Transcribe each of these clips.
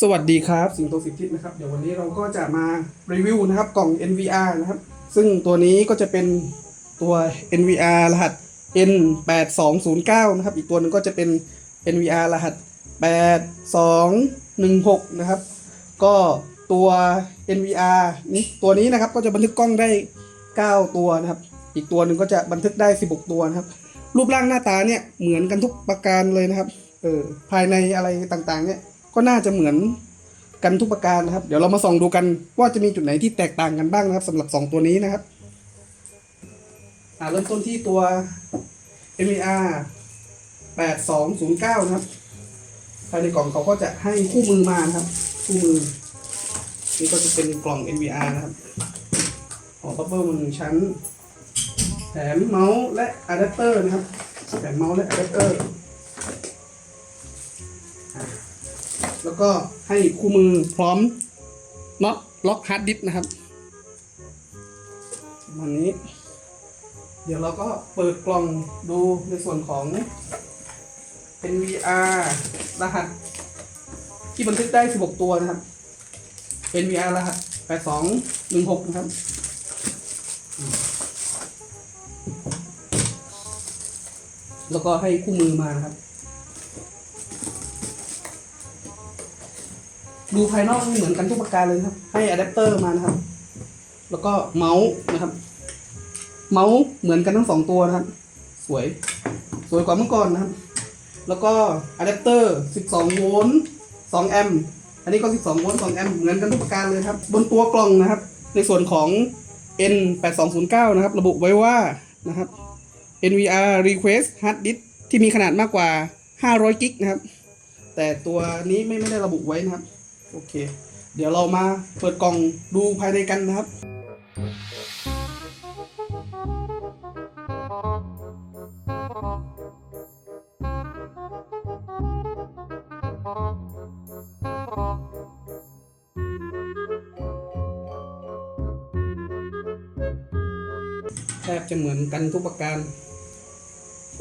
สวัสดีครับ สิงโตสิทธิตนะครับ เดี๋ยววันนี้เราก็จะมารีวิวนะครับกล่อง NVR นะครับ ซึ่งตัวนี้ก็จะเป็นตัว NVR รหัส N8209 นะครับ อีกตัวหนึงก็จะเป็น NVR รหัส 8216 นะครับ ก็ตัว NVR นี้ตัวนี้นะครับก็จะบันทึกกล้องได้ 9 ตัวนะครับ อีกตัวหนึ่งก็จะบันทึกได้ 16 ตัวนะครับ รูปร่างหน้าตาเนี่ยเหมือนกันทุกประการเลยนะครับเออภายในอะไรต่างๆเนี่ย ก็น่าจะเหมือนกันทุกประการนะครับ เดี๋ยวเรามาส่องดูกันว่าจะมีจุดไหนที่แตกต่างกันบ้างนะครับสำหรับ 2 ตัวนี้นะครับเริ่มต้นที่ตัว MER 8209 นะครับภายในกล่องเขาก็จะให้คู่มือมานะครับ คู่มือ นี่ก็จะเป็นกล่อง NVR นะครับห่อบับเบิ้ลมาหนึ่งชั้น แถมเมาส์และอะแดปเตอร์นะครับ แถมเมาส์และอะแดปเตอร์ ก็ให้คู่มือพร้อมน็อตล็อกฮาร์ดดิสก์นะครับประมาณนี้ เดี๋ยวเราก็เปิดกล่องดูในส่วนของ NVR รหัส ที่บันทึกได้ 16 ตัวนะครับ NVR รหัส 8216 นะครับ แล้วก็ให้คู่มือมานะครับ ดูภายนอกเหมือนกันทุกประการเลยครับ ให้อะแดปเตอร์มานะครับ แล้วก็เมาส์นะครับ เมาส์เหมือนกันทั้งสองตัวนะครับ สวย สวยกว่าเมื่อก่อนนะครับ แล้วก็อะแดปเตอร์ 12 โวลต์2แอมป์อันนี้ก็ 12 โวลต์2แอมป์เหมือนกันทุกประการเลยครับ บนตัวกล่องนะครับ ในส่วนของ N8209 นะครับ ระบุไว้ว่านะครับ NVR request hard disk ที่มีขนาดมากกว่า 500 กิกนะครับ แต่ตัวนี้ไม่ไม่ได้ระบุไว้นะครับ โอเค เดี๋ยวเรามาเปิดกล่องดูภายในกันนะครับ แทบจะเหมือนกันทุกประการ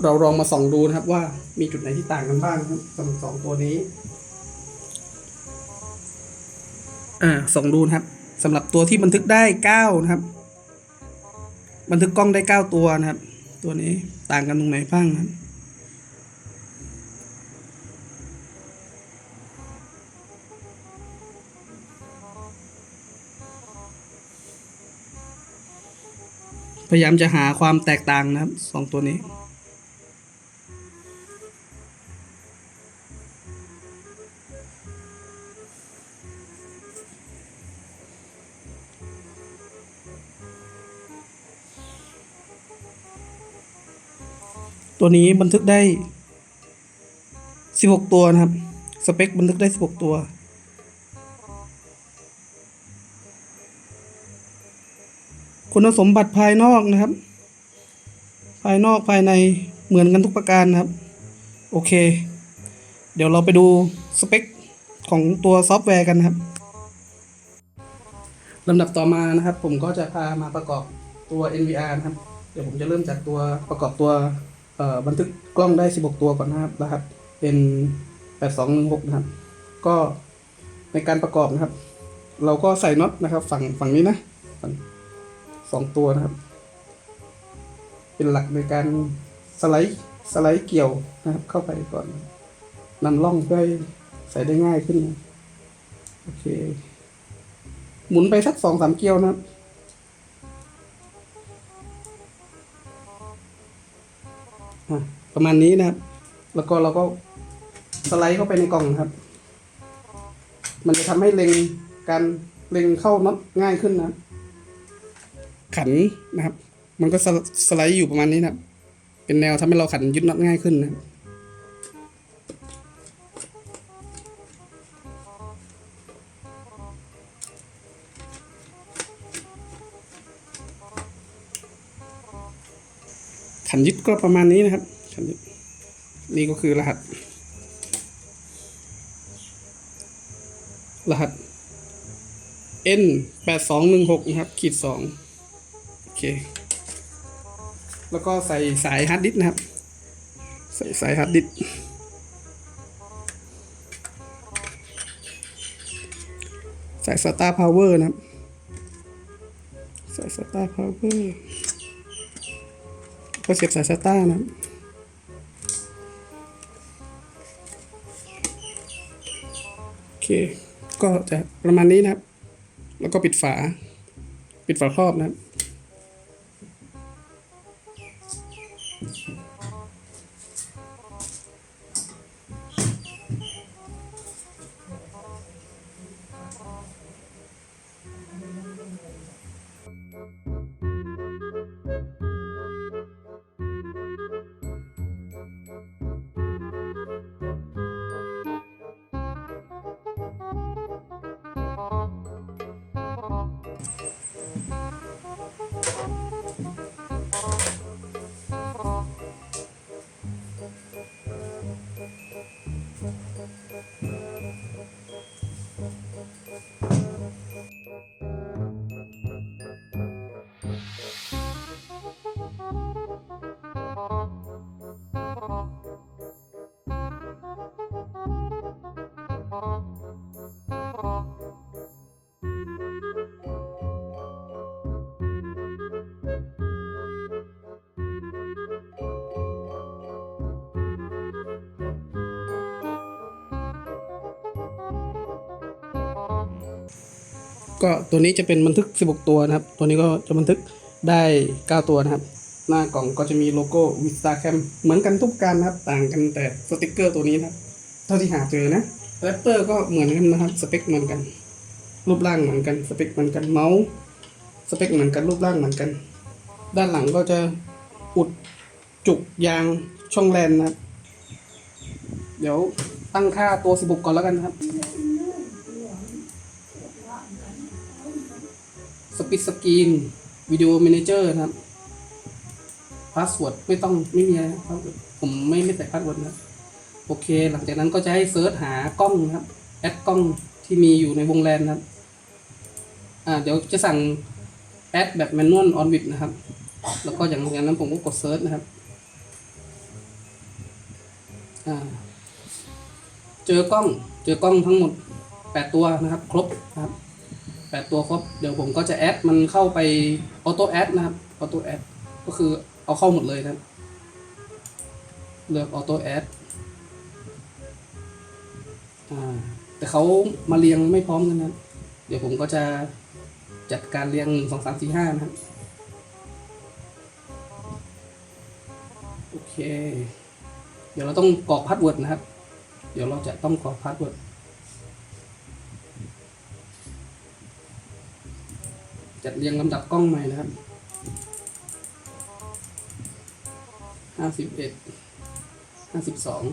เราลองมาส่องดูนะครับว่ามีจุดไหนที่ต่างกันบ้างครับสำหรับสองตัวนี้ อ่าส่องดูนะครับสำหรับตัวที่บันทึกได้เก้านะครับ บันทึกกล้องได้เก้าตัวนะครับ ตัวนี้ต่างกันตรงไหนบ้างนะครับพยายามจะหาความแตกต่างนะครับสองตัวนี้ ตัวนี้บันทึกได้ 16 ตัวนะครับ สเปคบันทึกได้ 16 ตัว คุณสมบัติภายนอกนะครับ ภายนอกภายในเหมือนกันทุกประการนะครับ โอเค เดี๋ยวเราไปดูสเปคของตัวซอฟต์แวร์กันนะครับลำดับต่อมานะครับ ผมก็จะพามาประกอบตัว NVR นะครับ เดี๋ยวผมจะเริ่มจากตัวประกอบตัว บันทึกกล้องได้ 16 ตัวก่อนนะครับรหัสเป็น 8216 นะครับ ก็ในการประกอบนะครับ เราก็ใส่น็อตนะครับ ฝั่งฝั่งนี้นะฝั่งสองตัวนะครับ เป็นหลักในการสไลด์สไลด์เกี่ยวนะครับ เข้าไปก่อนนำล่องเพื่อใส่ได้ง่ายขึ้น โอเค หมุนไปสักสองสามเกลียวนะครับ ประมาณนี้นะครับ แล้วก็เราก็สไลด์เข้าไปในกล่องนะครับ มันจะทำให้เล็งการเล็งเข้าน็อตง่ายขึ้นนะ ขันนะครับ มันก็สไลด์อยู่ประมาณนี้นะครับ เป็นแนวทำให้เราขันยึดน็อตง่ายขึ้นนะครับ ขันยึดก็ประมาณนี้นะครับขันยึดนี่ก็คือรหัส รหัส N แปดสองหนึ่งหกนะครับ ขีดสองโอเค แล้วก็ใส่สายฮาร์ดดิสนะครับ ใส่สายฮาร์ดดิสก์สายสตาร์พาวเวอร์นะครับ ใสายสตาร์พาวเวอร์ ก็เสียบสายสตาร์นะโอเค ก็จะประมาณนี้นะครับ แล้วก็ปิดฝา ปิดฝาครอบนะครับ ก็ตัวนี้จะเป็นบันทึก 16 ตัวนะครับ ตัวนี้ก็จะบันทึกได้ 9 ตัวนะครับ หน้ากล่องก็จะมีโลโก้ Vista Cam เหมือนกันทุกการนะครับ ต่างกันแต่สติกเกอร์ตัวนี้นะครับ เท่าที่หาเจอนะแรปเตอร์ก็เหมือนกันนะครับ สเปคเหมือนกัน รูปร่างเหมือนกัน สเปคเหมือนกัน เมาส์สเปคเหมือนกัน รูปร่างเหมือนกัน ด้านหลังก็จะอุดจุกยางช่องแลนนะครับ เดี๋ยวตั้งค่าตัว 16 ก่อนแล้วกันนะครับ สปิดสกรีนวิดีโอ a ม a เจอร์นะครับพาสเวิร์ดไม่ต้องไม่มีอะไรนะครับผมไม่ไม่ใส่พาสเวิร์ดนะโอเค หลังจากนั้นก็จะให้เซิร์ชหากล้องนะครับแอดกล้องที่มีอยู่ในวงแลนนะครับอ่าเดี๋ยวจะสั่งแอดแบบแมนนวลออนวิดนะครับ แล้วก็อย่างอย่างนั้นผมก็กดเซิร์ชนะครับอ่าเจอกล้องเจอกล้องทั้งหมดแปดตัวนะครับ ครบนะครับ แปดตัวครบ เดี๋ยวผมก็จะแอดมันเข้าไปออโต้แอดนะครับออโต้แอดก็คือเอาเข้าหมดเลยนะครับ เลือกออโต้แอดแต่เขามาเรียงไม่พร้อมกันนะเดี๋ยวผมก็จะจัดการเรียงหนึ่งสองสามสี่ห้านะครับ โอเค เดี๋ยวเราต้องกรอกพาสเวิร์ดนะครับ เดี๋ยวเราจะต้องกรอกพาสเวิร์ด จัดเรียงลำดับกล้องใหม่นะครับห้าสิบเอ็ดห้าสิบสอง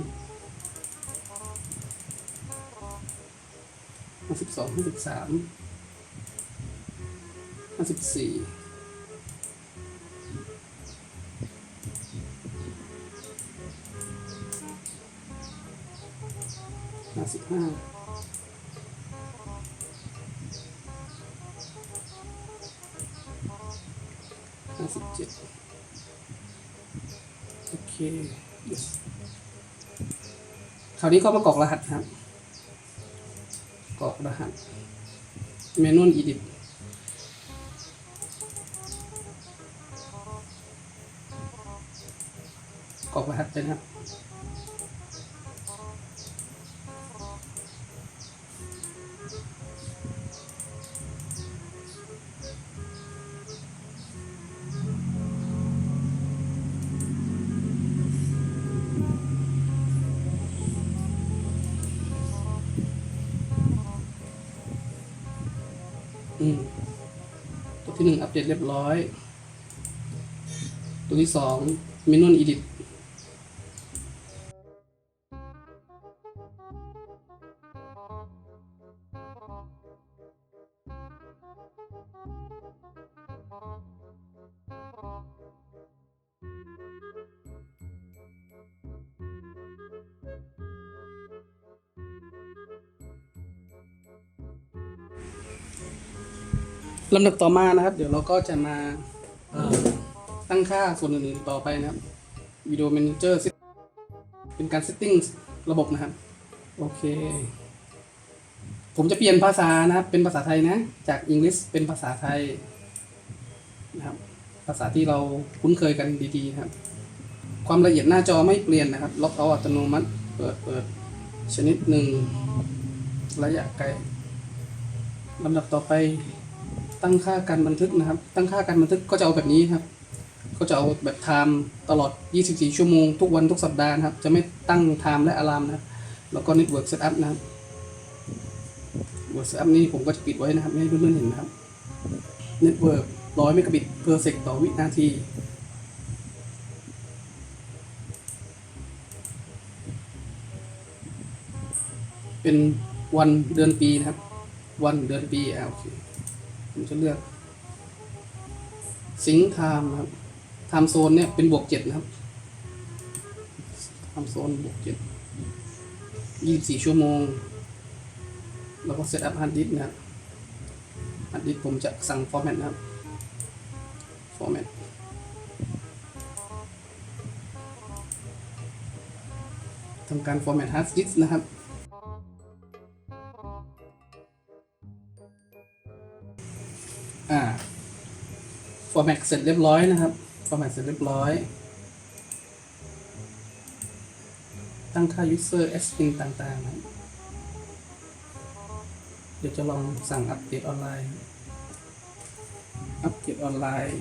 ห้าสิบสองห้าสิบสามห้าสิบสี่ห้าสิบห้า คราวนี้ก็มากรอกรหัสครับ กรอกรหัส เมนูอีดิทกรอกรหัสไปนะครับ ตัวที่หนึ่งอัปเดตเรียบร้อย ตัวที่สองเมนูอี ลำดับต่อมานะครับ เดี๋ยวเราก็จะมาตั้งค่าส่วนอื่นๆต่อไปนะครับวิดีโอ a ม a เจอร์เป็นการ setting ระบบนะครับ โอเค ผมจะเปลี่ยนภาษานะครับ เป็นภาษาไทยนะ จากอังกฤษเป็นภาษาไทยนะครับ ภาษาที่เราคุ้นเคยกันดีๆนะครับ ความละเอียดหน้าจอไม่เปลี่ยนนะครับ ล็อกเอาท์อัตโนมัติ เปิดเปิดชนิดหนึ่งระยะไกลลำดับต่อไป ตั้งค่าการบันทึกนะครับ ตั้งค่าการบันทึกก็จะเอาแบบนี้ครับ ก็จะเอาแบบไทม์ตลอด 24 ชั่วโมง ทุกวันทุกสัปดาห์นะครับ จะไม่ตั้งไทม์และอะลามนะแล้วก็ Network Setup นะครับ Network Setup นี้ผมก็จะปิดไว้นะครับให้เพื่อนๆเห็นนะครับ Network 100เมกะบิต per sec ต่อวินาทีเป็นวันเดือนปีนะครับ วันเดือนปีอ่าโอเค ผมจะเลือก สิงค์ไทม์ครับไทม์โซนเนี่ยเป็นบวกเจ็ดนะครับไทม์โซนบวกเจ็ดยี่สิบสี่ชั่วโมง แล้วก็เซตอัพฮาร์ดดิสนะครับฮาร์ดดิสผมจะสั่งฟอร์แมตนะครับฟอร์แมตทำการฟอร์แมตฮาร์ดดิสนะครับ ฟอร์แมตเสร็จเรียบร้อยนะครับฟอร์แมตเสร็จเรียบร้อย ตั้งค่า user admin ต่างๆนะเดี๋ยวจะลองสั่งอัปเดตออนไลน์ อัปเดตออนไลน์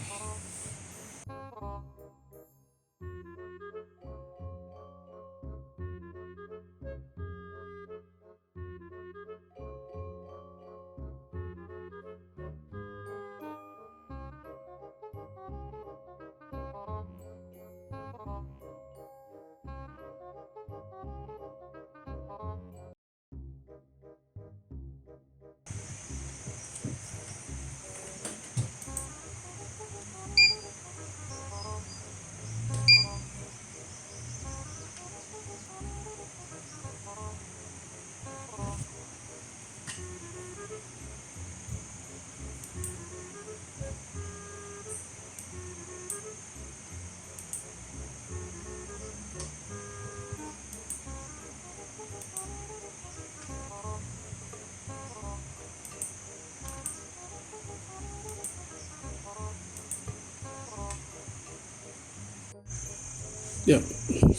เดี๋ยว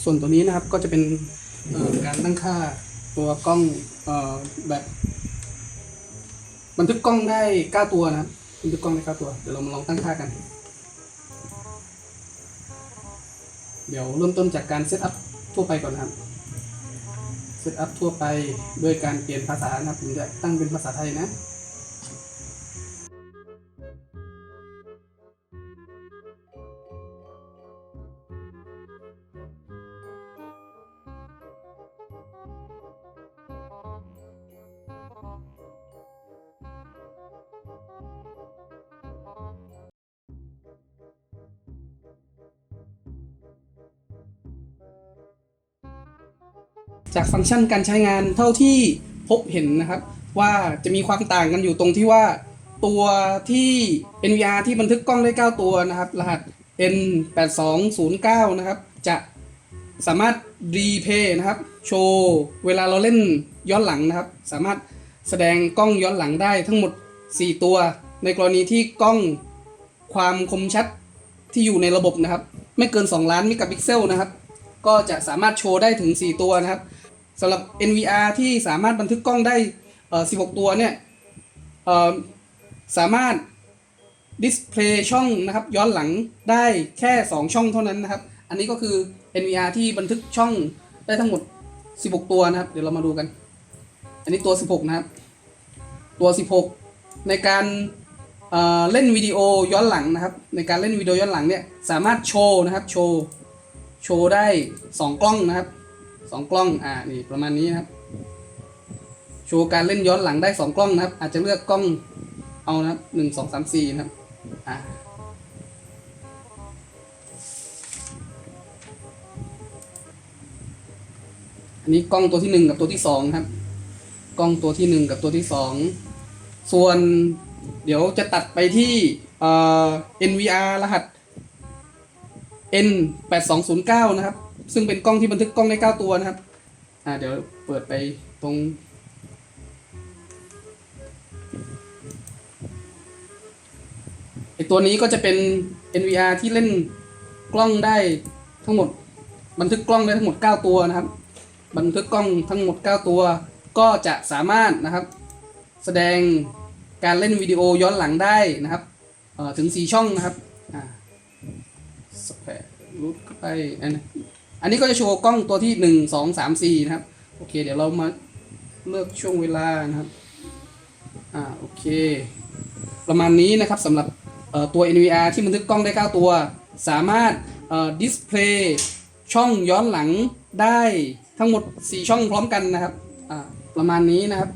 ส่วนตัวนี้นะครับก็จะเป็นการตั้งค่าตัวกล้องอแบบ บันทึกกล้องได้ 9 ตัวนะครับบันทึกกล้องได้9ตัว เดี๋ยวเรามาลองตั้งค่ากัน เดี๋ยวเริ่มต้นจากการเซตอัพทั่วไปก่อนนะครับเซตอัพทั่วไปด้วยการเปลี่ยนภาษานะครับผมจะตั้งเป็นภาษาไทยนะ จากฟังก์ชันการใช้งานเท่าที่พบเห็นนะครับ ว่าจะมีความต่างกันอยู่ตรงที่ว่าตัวที่ NVR ที่บันทึกกล้องได้ 9 ตัวนะครับ รหัส N8209 นะครับ จะสามารถรีเพย์นะครับ โชว์เวลาเราเล่นย้อนหลังนะครับ สามารถแสดงกล้องย้อนหลังได้ทั้งหมด 4 ตัว ในกรณีที่กล้องความคมชัดที่อยู่ในระบบนะครับ ไม่เกิน 2 ล้านเมกะพิกเซลนะครับ ก็จะสามารถโชว์ได้ถึง 4 ตัวนะครับ สำหรับ NVR ที่สามารถบันทึกกล้องได้16 ตัวเนี่ยสามารถดิสเพลย์ช่องนะครับย้อนหลังได้แค่ 2 ช่องเท่านั้นนะครับ อันนี้ก็คือ NVR ที่บันทึกช่องได้ทั้งหมด 16 ตัวนะครับ เดี๋ยวเรามาดูกัน อันนี้ตัว 16 นะครับ ตัว 16 ในการเเล่นวิดีโอย้อนหลังนะครับ ในการเล่นวิดีโอย้อนหลังเนี่ยสามารถโชว์นะครับโชว์โชว์ได้ 2 กล้องนะครับ สองกล้องอ่านี่ประมาณนี้ครับโชว์การเล่นย้อนหลังได้สองกล้องนะครับ อาจจะเลือกกล้องเอานะครับหนึ่งสองสามสี่นะครับอ่าอันนี้กล้องตัวที่หนึ่งกับตัวที่สองครับ กล้องตัวที่หนึ่งกับตัวที่สองส่วนเดี๋ยวจะตัดไปที่เอ่อ NVR รหัส N 8 2 0 9นะครับ ซึ่งเป็นกล้องที่บันทึกกล้องได้ 9 ตัวนะครับ อ่าเดี๋ยวเปิดไปตรงไอตัวนี้ก็จะเป็น NVR ที่เล่นกล้องได้ทั้งหมด บันทึกกล้องได้ทั้งหมด 9 ตัวนะครับ บันทึกกล้องทั้งหมด 9 ตัว ก็จะสามารถนะครับ แสดงการเล่นวิดีโอย้อนหลังได้นะครับถึง 4 ช่องนะครับอ่าสแควรรูดเข้าไปอันนี้ อันนี้ก็จะโชว์กล้องตัวที่1 2 3 4นะครับ โอเค เดี๋ยวเรามาเลือกช่วงเวลานะครับ อ่า โอเค ประมาณนี้นะครับสำหรับตัว NVR ที่บันทึกกล้องได้ 9 ตัว สามารถดิสเพลย์ช่องย้อนหลังได้ทั้งหมด 4 ช่องพร้อมกันนะครับอ่าประมาณนี้นะครับ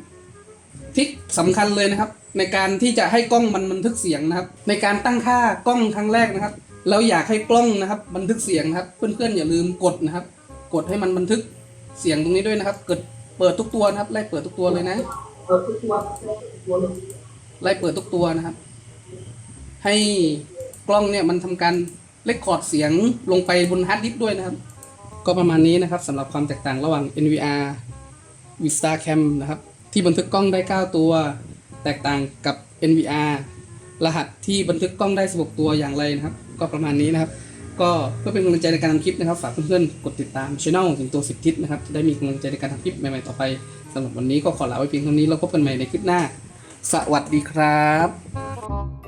ทริคสำคัญเลยนะครับ ในการที่จะให้กล้องมันบันทึกเสียงนะครับ ในการตั้งค่ากล้องครั้งแรกนะครับ แล้วอยากให้กล้องนะครับ บันทึกเสียงนะครับ เพื่อนๆอย่าลืมกดนะครับ กดให้มันบันทึกเสียงตรงนี้ด้วยนะครับ เกิดเปิดทุกตัวนะครับไล่เปิดทุกตัวเลยนะเปิดทุกตัวไล่เปิดทุกตัวนะครับ ให้กล้องเนี่ยมันทำการเลคคอร์ดเสียงลงไปบนฮาร์ดดิสก์ด้วยนะครับ ก็ประมาณนี้นะครับสำหรับความแตกต่างระหว่าง NVR Vista Cam นะครับ ที่บันทึกกล้องได้ 9 ตัว แตกต่างกับ NVR รหัสที่บันทึกกล้องได้ 16 ตัวอย่างไรนะครับ ก็ประมาณนี้นะครับ ก็เพื่อเป็นกำลังใจในการทำคลิปนะครับ ฝากเพื่อนๆกดติดตามช่องสิงตัว10ทิศนะครับจะได้มีกำลังใจในการทำคลิปใหม่ๆต่อไปสำหรับวันนี้ก็ขอลาไว้เพียงเท่านี้แล้วพบกันใหม่ในคลิปหน้า สวัสดีครับ